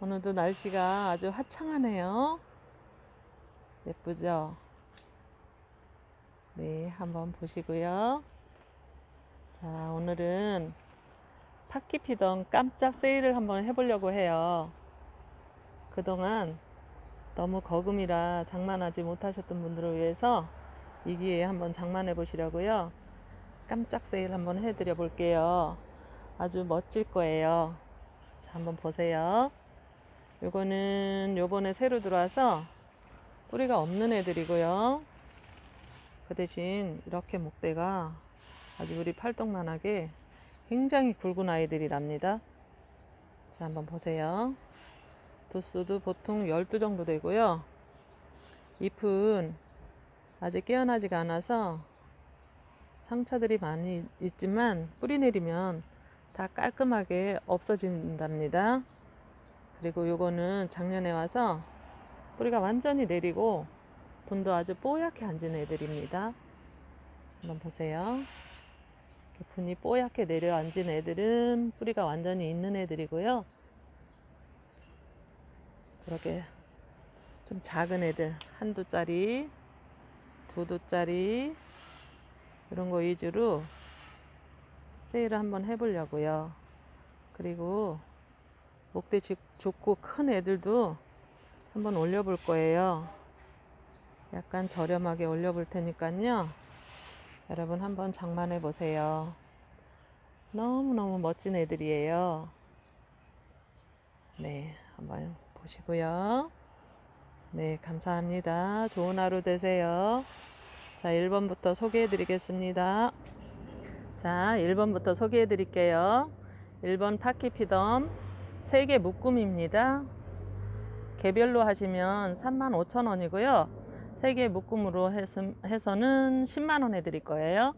오늘도 날씨가 아주 화창하네요. 예쁘죠? 네, 한번 보시고요. 자, 오늘은 팥기 피던 깜짝 세일을 한번 해보려고 해요. 그동안 너무 거금이라 장만하지 못하셨던 분들을 위해서 이 기회에 한번 장만해 보시려고요. 깜짝 세일 한번 해드려 볼게요. 아주 멋질 거예요. 자, 한번 보세요. 요거는 요번에 새로 들어와서 뿌리가 없는 애들이고요. 그 대신 이렇게 목대가 아주 우리 팔뚝만하게 굉장히 굵은 아이들이랍니다. 자, 한번 보세요. 두수도 보통 12 정도 되고요. 잎은 아직 깨어나지가 않아서 상처들이 많이 있지만 뿌리 내리면 다 깔끔하게 없어진답니다. 그리고 요거는 작년에 와서 뿌리가 완전히 내리고 분도 아주 뽀얗게 앉은 애들입니다. 한번 보세요. 분이 뽀얗게 내려앉은 애들은 뿌리가 완전히 있는 애들이고요. 그렇게 좀 작은 애들 한두 짜리, 두두 짜리 이런 거 위주로 세일을 한번 해보려고요. 그리고 목대 집 좋고 큰 애들도 한번 올려볼 거예요. 약간 저렴하게 올려볼 테니까요. 여러분 한번 장만해 보세요. 너무너무 멋진 애들이에요. 네, 한번 보시고요. 네, 감사합니다. 좋은 하루 되세요. 자, 1번부터 소개해 드리겠습니다. 자, 1번부터 소개해 드릴게요. 1번 파키피덤 3개 묶음입니다. 개별로 하시면 35,000원이고요. 3개 묶음으로 해서, 해서는 10만원 해 드릴 거예요.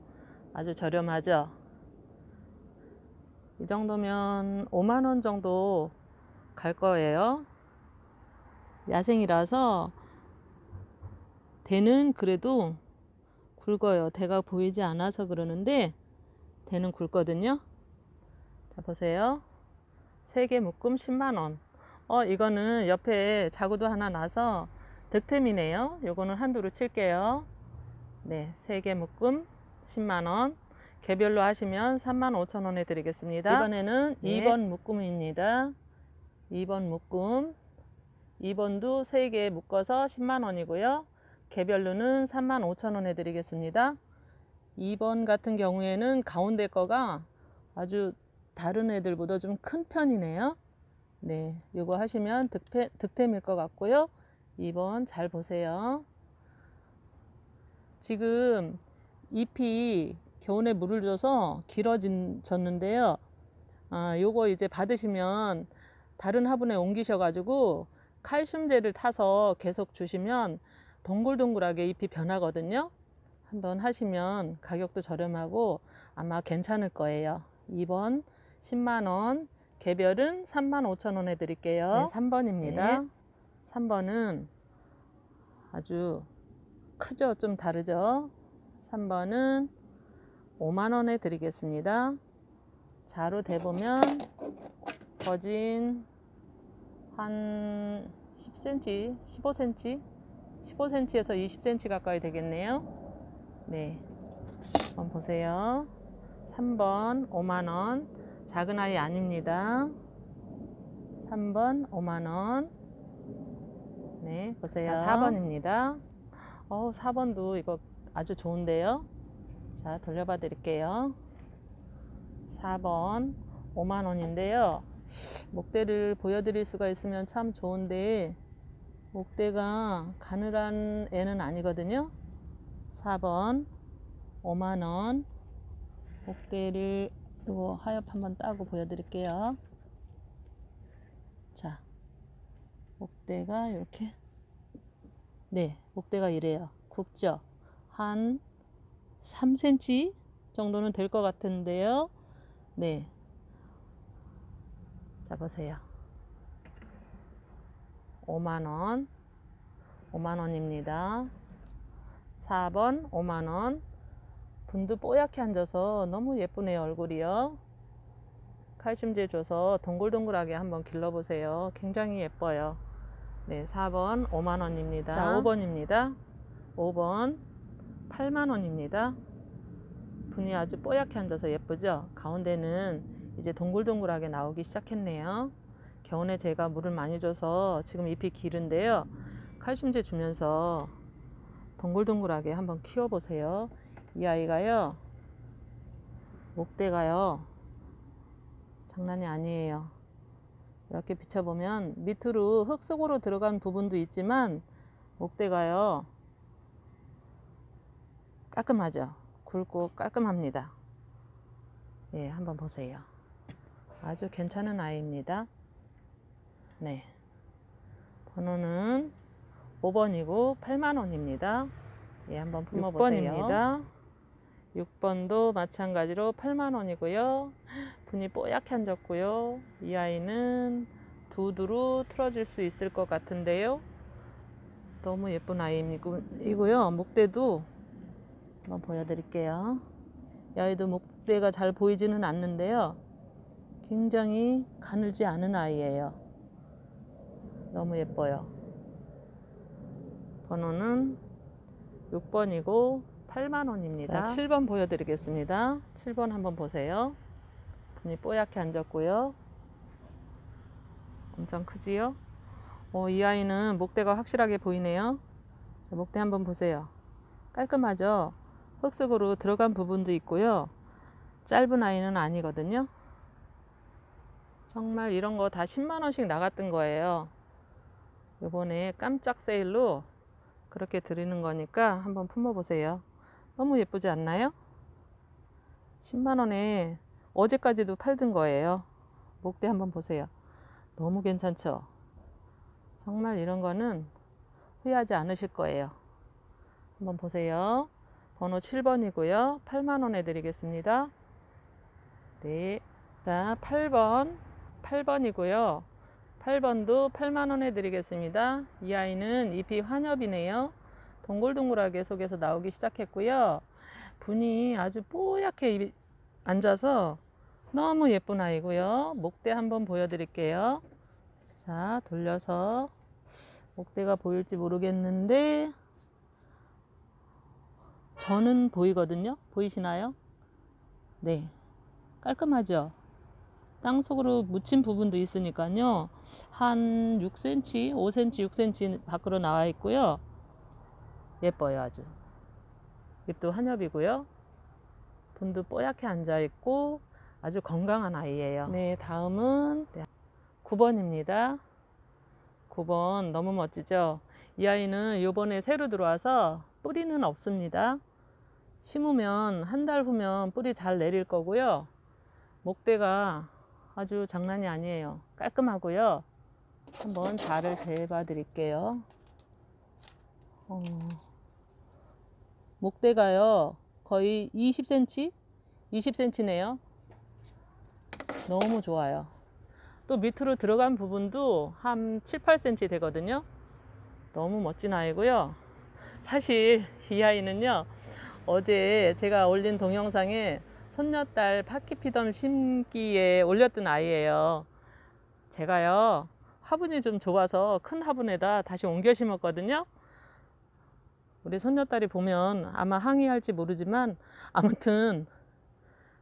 아주 저렴하죠? 이 정도면 5만원 정도 갈 거예요. 야생이라서 대는 그래도 굵어요. 대가 보이지 않아서 그러는데 대는 굵거든요. 자, 보세요. 3개 묶음 10만원. 어, 이거는 옆에 자구도 하나 나서 득템이네요. 요거는 한두로 칠게요. 네, 3개 묶음 10만원. 개별로 하시면 35,000원에 드리겠습니다. 이번에는 네. 2번 묶음입니다. 2번 묶음. 2번도 3개 묶어서 10만 원이고요. 개별로는 35,000원에 드리겠습니다. 2번 같은 경우에는 가운데 거가 아주 다른 애들보다 좀 큰 편이네요. 네, 요거 하시면 득템, 득템일 것 같고요. 2번 잘 보세요. 지금 잎이 겨우내 물을 줘서 길어졌는데요. 아, 요거 이제 받으시면 다른 화분에 옮기셔가지고 칼슘제를 타서 계속 주시면 동글동글하게 잎이 변하거든요. 한번 하시면 가격도 저렴하고 아마 괜찮을 거예요. 2번 10만원, 개별은 3만 5천 원에 드릴게요. 네, 3번입니다. 3번은 아주 크죠? 좀 다르죠? 3번은 5만 원에 드리겠습니다. 자로 대보면 거진 한 10cm, 15cm, 15cm에서 20cm 가까이 되겠네요. 네. 한번 보세요. 3번 5만원. 작은 아이 아닙니다. 3번 5만원. 네, 보세요. 자, 4번입니다. 어, 4번도 이거 아주 좋은데요. 자, 돌려봐 드릴게요. 4번 5만원인데요. 목대를 보여드릴 수가 있으면 참 좋은데, 목대가 가늘한 애는 아니거든요. 4번 5만원 목대를 이거 하엽 한번 따고 보여드릴게요. 자, 목대가 이렇게 네, 목대가 이래요. 굵죠? 한 3cm 정도는 될 것 같은데요. 네. 자, 보세요. 5만원. 5만원입니다. 4번 5만원. 분도 뽀얗게 앉아서 너무 예쁘네요, 얼굴이요. 칼슘제 줘서 동글동글하게 한번 길러보세요. 굉장히 예뻐요. 네, 4번 5만 원입니다. 자, 5번입니다. 5번 8만 원입니다. 분이 아주 뽀얗게 앉아서 예쁘죠? 가운데는 이제 동글동글하게 나오기 시작했네요. 겨우내 제가 물을 많이 줘서 지금 잎이 기른데요. 칼슘제 주면서 동글동글하게 한번 키워보세요. 이 아이가요. 목대가요. 장난이 아니에요. 이렇게 비춰보면 밑으로 흙 속으로 들어간 부분도 있지만 목대가요. 깔끔하죠? 굵고 깔끔합니다. 예, 한번 보세요. 아주 괜찮은 아이입니다. 네. 번호는 5번이고 8만원입니다. 예, 한번 품어보세요. 6번입니다. 6번도 마찬가지로 8만원이고요. 분이 뽀얗게 앉았고요. 이 아이는 두두로 틀어질 수 있을 것 같은데요. 너무 예쁜 아이이고요. 목대도 한번 보여드릴게요. 이 아이도 목대가 잘 보이지는 않는데요. 굉장히 가늘지 않은 아이예요. 너무 예뻐요. 번호는 6번이고 8만 원입니다. 7번 보여드리겠습니다. 7번 한번 보세요. 분이 뽀얗게 앉았고요. 엄청 크지요? 어, 이 아이는 목대가 확실하게 보이네요. 자, 목대 한번 보세요. 깔끔하죠? 흙속으로 들어간 부분도 있고요. 짧은 아이는 아니거든요. 정말 이런 거 다 10만 원씩 나갔던 거예요. 요번에 깜짝 세일로 그렇게 드리는 거니까 한번 품어보세요. 너무 예쁘지 않나요? 10만 원에 어제까지도 팔던 거예요. 목대 한번 보세요. 너무 괜찮죠? 정말 이런 거는 후회하지 않으실 거예요. 한번 보세요. 번호 7번이고요. 8만 원에 드리겠습니다. 네. 자, 8번. 8번이고요. 8번도 8만 원에 드리겠습니다. 이 아이는 잎이 환엽이네요. 동글동글하게 속에서 나오기 시작했고요. 분이 아주 뽀얗게 앉아서 너무 예쁜 아이고요. 목대 한번 보여드릴게요. 자, 돌려서 목대가 보일지 모르겠는데 저는 보이거든요. 보이시나요? 네. 깔끔하죠? 땅 속으로 묻힌 부분도 있으니까요. 한 6cm, 5cm, 6cm 밖으로 나와 있고요. 예뻐요, 아주. 잎도 한엽이고요. 분도 뽀얗게 앉아 있고 아주 건강한 아이예요. 네, 다음은 9번입니다. 9번 너무 멋지죠? 이 아이는 요번에 새로 들어와서 뿌리는 없습니다. 심으면 한 달 후면 뿌리 잘 내릴 거고요. 목대가 아주 장난이 아니에요. 깔끔하고요. 한번 자를 대봐 드릴게요. 어, 목대가요. 거의 20cm? 20cm네요. 너무 좋아요. 또 밑으로 들어간 부분도 한 7, 8cm 되거든요. 너무 멋진 아이고요. 사실 이 아이는요. 어제 제가 올린 동영상에 손녀딸 파키피덤 심기에 올렸던 아이예요. 제가요. 화분이 좀 좁아서 큰 화분에다 다시 옮겨 심었거든요. 우리 손녀딸이 보면 아마 항의할지 모르지만 아무튼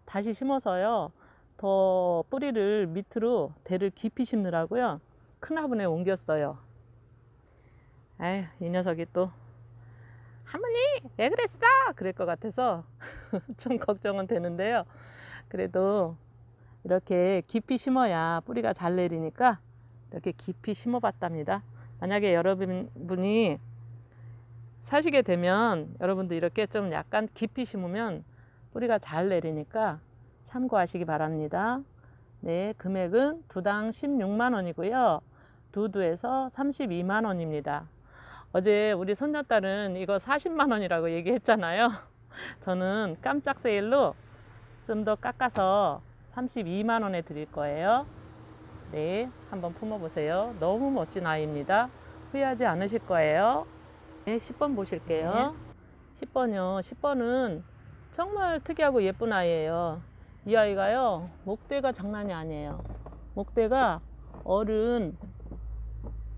다시 심어서요. 더 뿌리를 밑으로 대를 깊이 심느라고요. 큰 화분에 옮겼어요. 에이, 이 녀석이 또 할머니 왜 그랬어? 그럴 것 같아서 좀 걱정은 되는데요. 그래도 이렇게 깊이 심어야 뿌리가 잘 내리니까 이렇게 깊이 심어 봤답니다. 만약에 여러분이 사시게 되면 여러분도 이렇게 좀 약간 깊이 심으면 뿌리가 잘 내리니까 참고하시기 바랍니다. 네, 금액은 두당 16만 원이고요. 두두에서 32만 원입니다. 어제 우리 손녀딸은 이거 40만 원이라고 얘기했잖아요. 저는 깜짝 세일로 좀 더 깎아서 32만 원에 드릴 거예요. 네, 한번 품어보세요. 너무 멋진 아이입니다. 후회하지 않으실 거예요. 네, 10번 보실게요. 10번이요. 10번은 정말 특이하고 예쁜 아이예요. 이 아이가요 목대가 장난이 아니에요 목대가 어른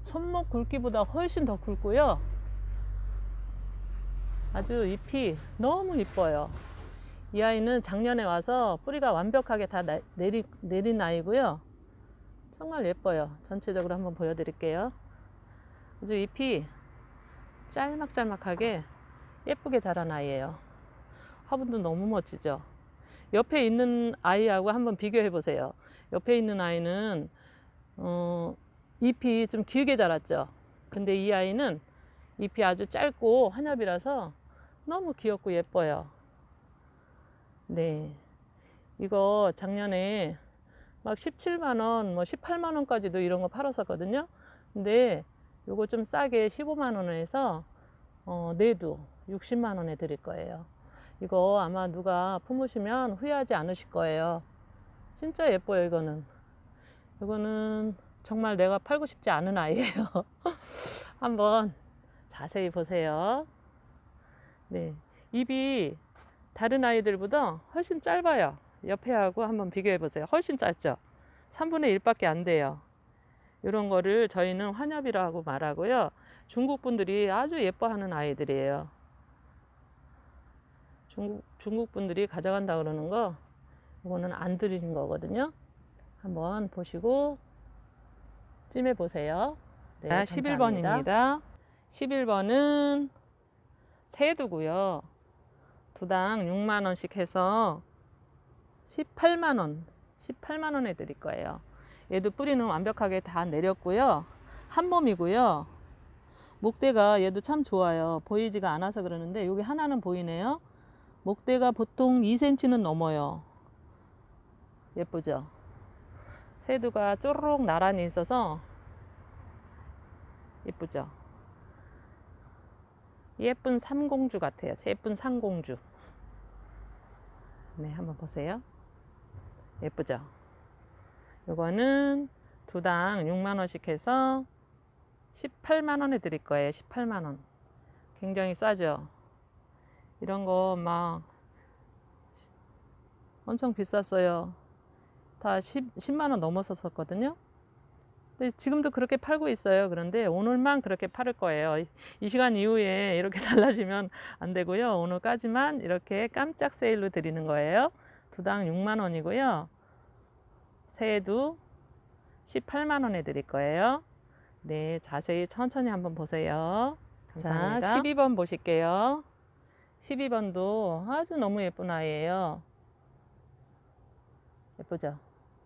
손목 굵기보다 훨씬 더 굵고요. 아주 잎이 너무 이뻐요. 이 아이는 작년에 와서 뿌리가 완벽하게 다 나- 내리, 내린 아이고요. 정말 예뻐요. 전체적으로 한번 보여드릴게요. 아주 잎이 짤막짤막하게 예쁘게 자란 아이예요. 화분도 너무 멋지죠? 옆에 있는 아이하고 한번 비교해 보세요. 옆에 있는 아이는 어, 잎이 좀 길게 자랐죠. 근데 이 아이는 잎이 아주 짧고 환엽이라서 너무 귀엽고 예뻐요. 네. 이거 작년에 막 17만 원, 뭐 18만 원까지도 이런 거 팔았었거든요. 근데 요거 좀 싸게 15만 원에서 어, 내두 60만 원에 드릴 거예요. 이거 아마 누가 품으시면 후회하지 않으실 거예요. 진짜 예뻐요, 이거는. 이거는 정말 내가 팔고 싶지 않은 아이예요. 한번 자세히 보세요. 네. 입이 다른 아이들보다 훨씬 짧아요. 옆에 하고 한번 비교해 보세요. 훨씬 짧죠? 3분의 1밖에 안 돼요. 이런 거를 저희는 환엽이라고 말하고요. 중국 분들이 아주 예뻐하는 아이들이에요. 중국, 중국 분들이 가져간다 그러는 거 이거는 안 드리는 거거든요. 한번 보시고 찜해 보세요. 네, 자, 11번입니다. 11번은 새두고요. 두당 6만 원씩 해서 18만 원, 18만 원에 드릴 거예요. 얘도 뿌리는 완벽하게 다 내렸고요. 한 봄이고요. 목대가 얘도 참 좋아요. 보이지가 않아서 그러는데 여기 하나는 보이네요. 목대가 보통 2cm는 넘어요. 예쁘죠? 새두가 쪼르륵 나란히 있어서 예쁘죠? 예쁜 삼공주 같아요. 예쁜 삼공주. 네, 한번 보세요. 예쁘죠? 요거는 두 당 6만 원씩 해서 18만 원에 드릴 거예요. 18만 원. 굉장히 싸죠? 이런 거 막 엄청 비쌌어요. 다 10, 10만 원 넘었었거든요. 근데 지금도 그렇게 팔고 있어요. 그런데 오늘만 그렇게 팔을 거예요. 이- 이 시간 이후에 이렇게 달라지면 안 되고요. 오늘까지만 이렇게 깜짝 세일로 드리는 거예요. 두당 6만 원이고요. 새해도 18만 원에 드릴 거예요. 네, 자세히 천천히 한번 보세요. 감사합니다. 자, 12번 보실게요. 12번도 아주 너무 예쁜 아이예요. 예쁘죠?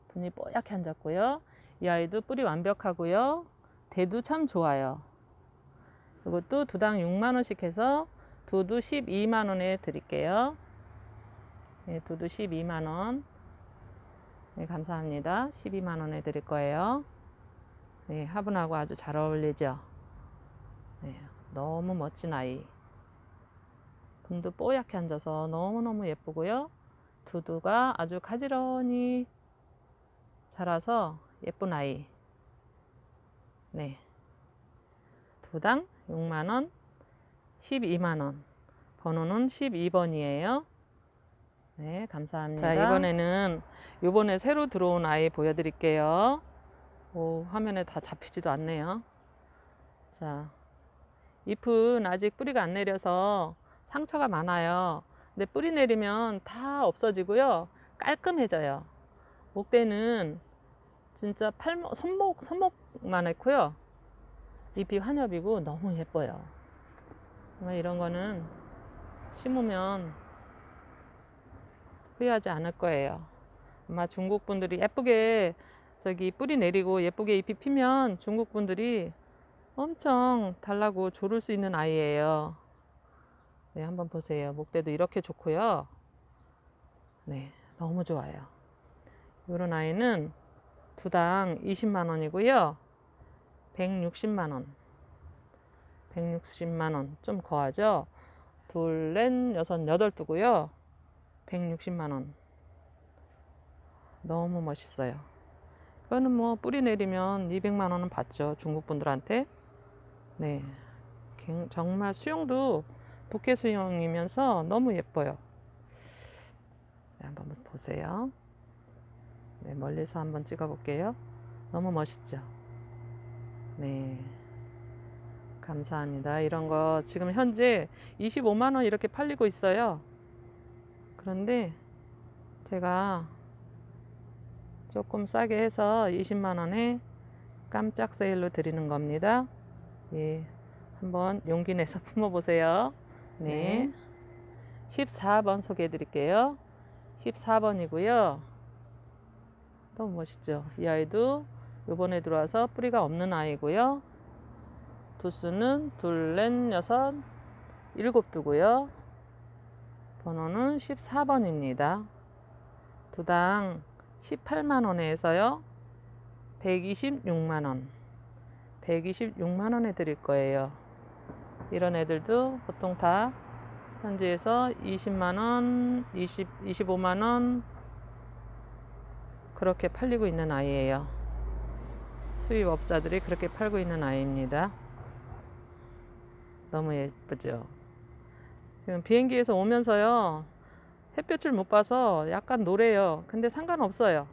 분이 뽀얗게 앉았고요. 이 아이도 뿌리 완벽하고요. 대도 참 좋아요. 이것도 두당 6만 원씩 해서 두두 12만 원에 드릴게요. 네, 두두 12만 원. 네, 감사합니다. 12만 원에 드릴 거예요. 네, 화분하고 아주 잘 어울리죠? 네, 너무 멋진 아이. 분도 뽀얗게 앉아서 너무너무 예쁘고요. 두두가 아주 가지런히 자라서 예쁜 아이. 네. 두 당 6만원, 12만원. 번호는 12번이에요. 네, 감사합니다. 자, 이번에는 요번에 새로 들어온 아이 보여드릴게요. 오, 화면에 다 잡히지도 않네요. 자, 잎은 아직 뿌리가 안 내려서 상처가 많아요. 근데 뿌리 내리면 다 없어지고요. 깔끔해져요. 목대는 진짜 팔목, 손목, 손목만 했고요. 잎이 환엽이고 너무 예뻐요. 정말 이런 거는 심으면 후회하지 않을 거예요. 아마 중국 분들이 예쁘게 저기 뿌리 내리고 예쁘게 잎이 피면 중국 분들이 엄청 달라고 조를 수 있는 아이예요. 네, 한번 보세요. 목대도 이렇게 좋고요. 네, 너무 좋아요. 이런 아이는 두당 20만 원이고요. 160만 원. 160만 원. 좀 거하죠? 둘, 넷, 여섯, 여덟 두고요. 160만 원. 너무 멋있어요. 이거는 뭐 뿌리 내리면 200만 원은 받죠. 중국 분들한테. 네. 갱- 정말 수영도 부케 수영이면서 너무 예뻐요. 네, 한번 보세요. 네, 멀리서 한번 찍어 볼게요. 너무 멋있죠? 네. 감사합니다. 이런 거 지금 현재 25만원 이렇게 팔리고 있어요. 그런데 제가 조금 싸게 해서 20만원에 깜짝 세일로 드리는 겁니다. 예. 한번 용기 내서 품어보세요. 네. 14번 소개해 드릴게요. 14번이고요. 너무 멋있죠? 이 아이도 요번에 들어와서 뿌리가 없는 아이고요. 두수는 둘, 넷, 여섯, 일곱 두고요. 번호는 14번입니다. 두당 18만원에서요. 126만원. 126만원에 드릴 거예요. 이런 애들도 보통 다 현지에서 20만원, 20, 25만원 그렇게 팔리고 있는 아이예요. 수입업자들이 그렇게 팔고 있는 아이입니다. 너무 예쁘죠? 지금 비행기에서 오면서요. 햇볕을 못 봐서 약간 노래요. 근데 상관없어요.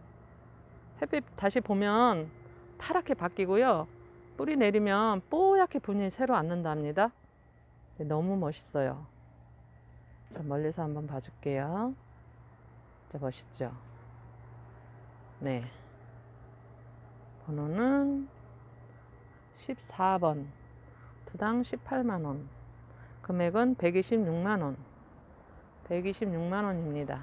햇빛 다시 보면 파랗게 바뀌고요. 뿌리 내리면 뽀얗게 분이 새로 앉는답니다. 네, 너무 멋있어요. 자, 멀리서 한번 봐줄게요. 자, 멋있죠? 네. 번호는 14번. 두당 18만원. 금액은 126만원. 126만원입니다.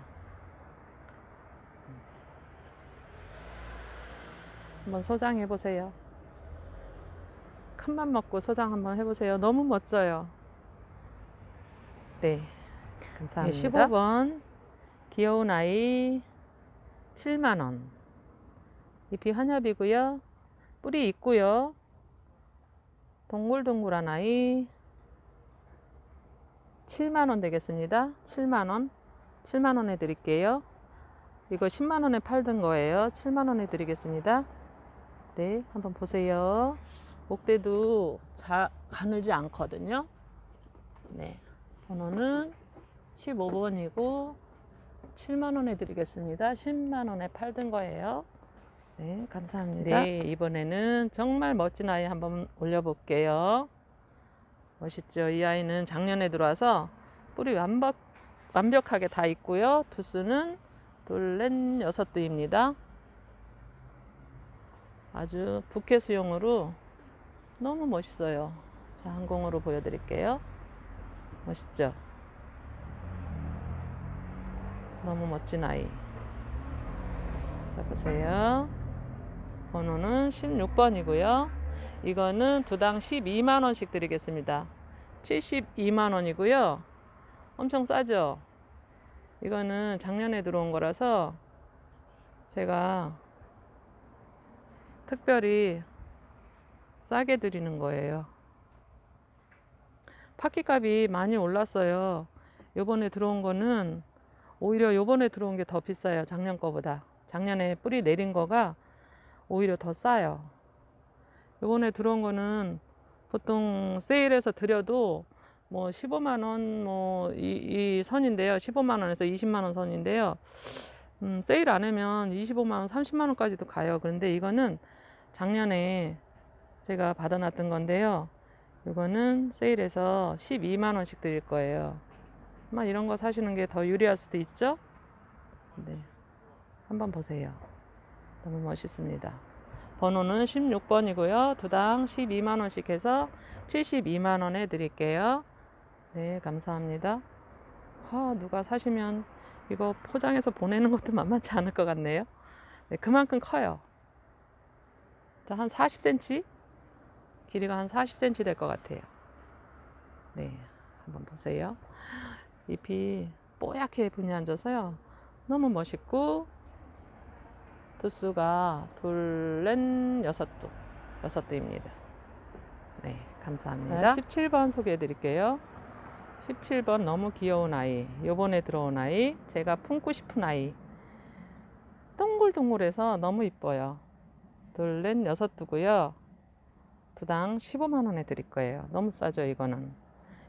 한번 소장해 보세요. 큰 맘 먹고 소장 한번 해보세요. 너무 멋져요. 네. 감사합니다. 15번. 귀여운 아이 7만원. 잎이 환엽이고요. 뿌리 있고요. 동글동글한 아이 7만원 되겠습니다. 7만원. 7만원에 드릴게요. 이거 10만원에 팔던 거예요. 7만원에 드리겠습니다. 네, 한번 보세요. 목대도 잘 가늘지 않거든요. 네, 번호는 15번이고 7만원에 드리겠습니다. 10만원에 팔던 거예요. 네, 감사합니다. 네, 이번에는 정말 멋진 아이 한번 올려볼게요. 멋있죠? 이 아이는 작년에 들어와서 뿌리 완벽, 완벽하게 다 있고요. 두수는 둘, 넷, 여섯 두입니다. 아주 부캐 수용으로 너무 멋있어요. 자, 항공으로 보여드릴게요. 멋있죠? 너무 멋진 아이. 자, 보세요. 번호는 16번이고요. 이거는 두당 12만원씩 드리겠습니다. 72만원이고요. 엄청 싸죠? 이거는 작년에 들어온 거라서 제가 특별히 싸게 드리는 거예요. 파키값이 많이 올랐어요. 요번에 들어온 거는 오히려 요번에 들어온 게 더 비싸요. 작년 거보다. 작년에 뿌리 내린 거가 오히려 더 싸요. 요번에 들어온 거는 보통 세일해서 드려도 뭐 15만 원 뭐 이 이 선인데요. 15만 원에서 20만 원 선인데요. 음, 세일 안 하면 25만 원, 30만 원까지도 가요. 그런데 이거는 작년에 제가 받아놨던 건데요. 이거는 세일해서 12만 원씩 드릴 거예요. 아마 이런 거 사시는 게 더 유리할 수도 있죠? 네. 한번 보세요. 너무 멋있습니다. 번호는 16번이고요. 두당 12만 원씩 해서 72만 원에 드릴게요. 네, 감사합니다. 아, 누가 사시면 이거 포장해서 보내는 것도 만만치 않을 것 같네요. 네, 그만큼 커요. 자, 한 40cm? 길이가 한 40cm 될 것 같아요. 네, 한번 보세요. 잎이 뽀얗게 분이 앉아서요. 너무 멋있고, 두수가 둘, 넷, 여섯 두. 여섯 두입니다. 네, 감사합니다. 17번 소개해 드릴게요. 17번 너무 귀여운 아이. 요번에 들어온 아이. 제가 품고 싶은 아이. 동글동글해서 너무 이뻐요. 둘, 넷, 여섯 두고요. 두당 15만 원에 드릴 거예요. 너무 싸죠, 이거는.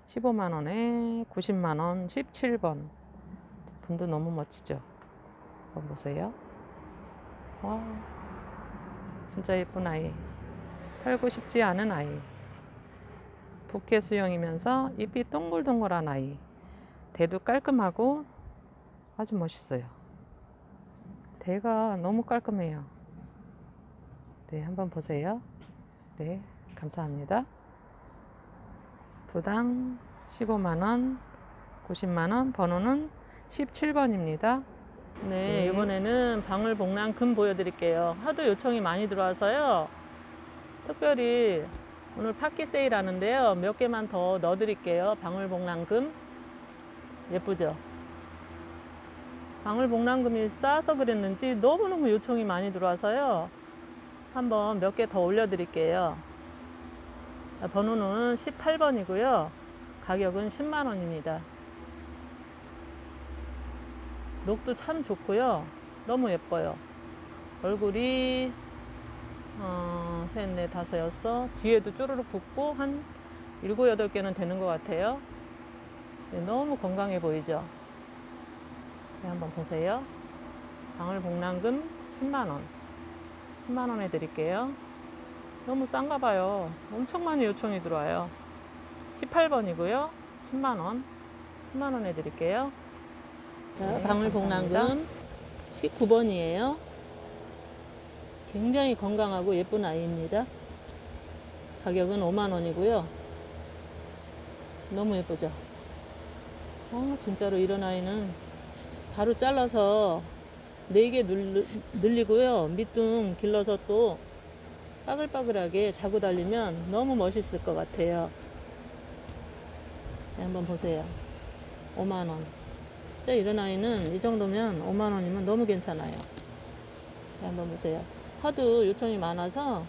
15만 원에 90만 원, 17번. 분도 너무 멋지죠. 한번 보세요. 와, 진짜 예쁜 아이. 팔고 싶지 않은 아이. 부캐 수영이면서 잎이 동글동글한 아이. 대도 깔끔하고 아주 멋있어요. 대가 너무 깔끔해요. 네, 한번 보세요. 네, 감사합니다. 두당 15만원, 90만원, 번호는 17번입니다. 네, 네. 이번에는 방울복랑 금 보여드릴게요. 하도 요청이 많이 들어와서요. 특별히 오늘 파키 세일 하는데요. 몇 개만 더 넣어드릴게요. 방울복랑 금. 예쁘죠? 방울복랑금이 싸서 그랬는지 너무너무 요청이 많이 들어와서요. 한번 몇 개 더 올려드릴게요. 아, 번호는 18번이고요. 가격은 10만원입니다. 녹도 참 좋고요. 너무 예뻐요. 얼굴이 어, 셋, 넷, 다섯, 여섯 뒤에도 쪼르륵 붙고 한 일곱, 여덟 개는 되는 것 같아요. 네, 너무 건강해 보이죠? 네, 한번 보세요. 방울복랑금 10만원. 10만원에 드릴게요. 너무 싼가 봐요. 엄청 많이 요청이 들어와요. 18번이고요. 10만원. 10만원에 드릴게요. 자, 네, 방울복랑금 19번이에요. 굉장히 건강하고 예쁜 아이입니다. 가격은 5만원이고요. 너무 예쁘죠? 어, 진짜로 이런 아이는 바로 잘라서 4개 늘리고요. 밑둥 길러서 또 빠글빠글하게 자고 달리면 너무 멋있을 것 같아요. 네, 한번 보세요. 5만원. 자, 이런 아이는 이 정도면 5만원이면 너무 괜찮아요. 네, 한번 보세요. 하도 요청이 많아서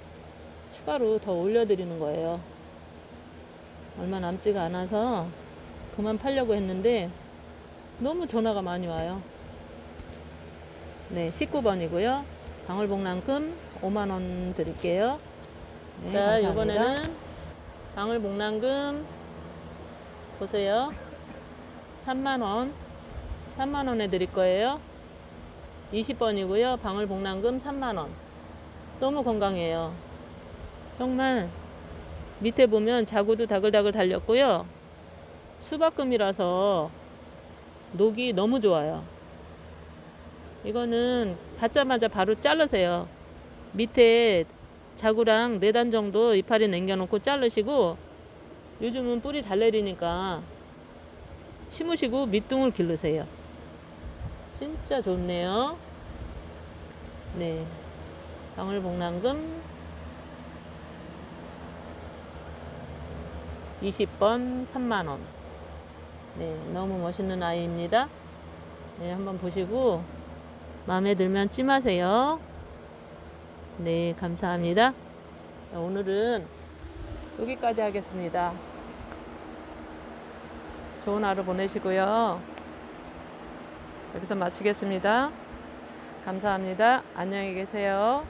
추가로 더 올려드리는 거예요. 얼마 남지가 않아서 그만 팔려고 했는데 너무 전화가 많이 와요. 네, 19번이고요. 방울복랑금 5만원 드릴게요. 네, 자, 감사합니다. 이번에는 방울복랑금 보세요. 3만원. 3만원에 드릴 거예요. 20번이고요. 방울복랑금 3만원. 너무 건강해요. 정말 밑에 보면 자구도 다글다글 달렸고요. 수박금이라서 녹이 너무 좋아요. 이거는 받자마자 바로 자르세요. 밑에 자구랑 네단 정도 이파리 남겨놓고 자르시고 요즘은 뿌리 잘 내리니까 심으시고 밑둥을 기르세요. 진짜 좋네요. 네. 방울복랑금 20번 3만원. 네, 너무 멋있는 아이입니다. 네, 한번 보시고 마음에 들면 찜하세요. 네, 감사합니다. 자, 오늘은 여기까지 하겠습니다. 좋은 하루 보내시고요. 여기서 마치겠습니다. 감사합니다. 안녕히 계세요.